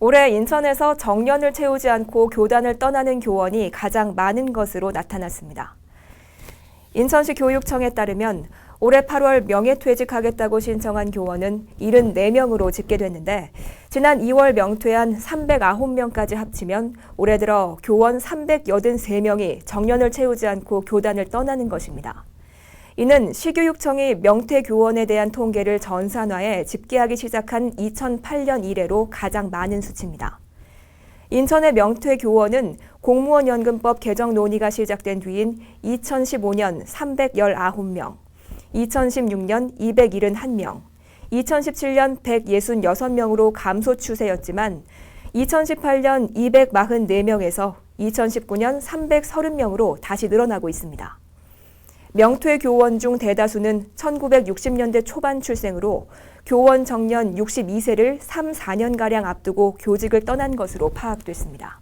올해 인천에서 정년을 채우지 않고 교단을 떠나는 교원이 가장 많은 것으로 나타났습니다. 인천시 교육청에 따르면 올해 8월 명예퇴직하겠다고 신청한 교원은 74명으로 집계됐는데 지난 2월 명퇴한 309명까지 합치면 올해 들어 교원 383명이 정년을 채우지 않고 교단을 떠나는 것입니다. 이는 시교육청이 명퇴 교원에 대한 통계를 전산화해 집계하기 시작한 2008년 이래로 가장 많은 수치입니다. 인천의 명퇴 교원은 공무원 연금법 개정 논의가 시작된 뒤인 2015년 319명, 2016년 271명, 2017년 166명으로 감소 추세였지만 2018년 244명에서 2019년 330명으로 다시 늘어나고 있습니다. 명퇴 교원 중 대다수는 1960년대 초반 출생으로 교원 정년 62세를 3, 4년가량 앞두고 교직을 떠난 것으로 파악됐습니다.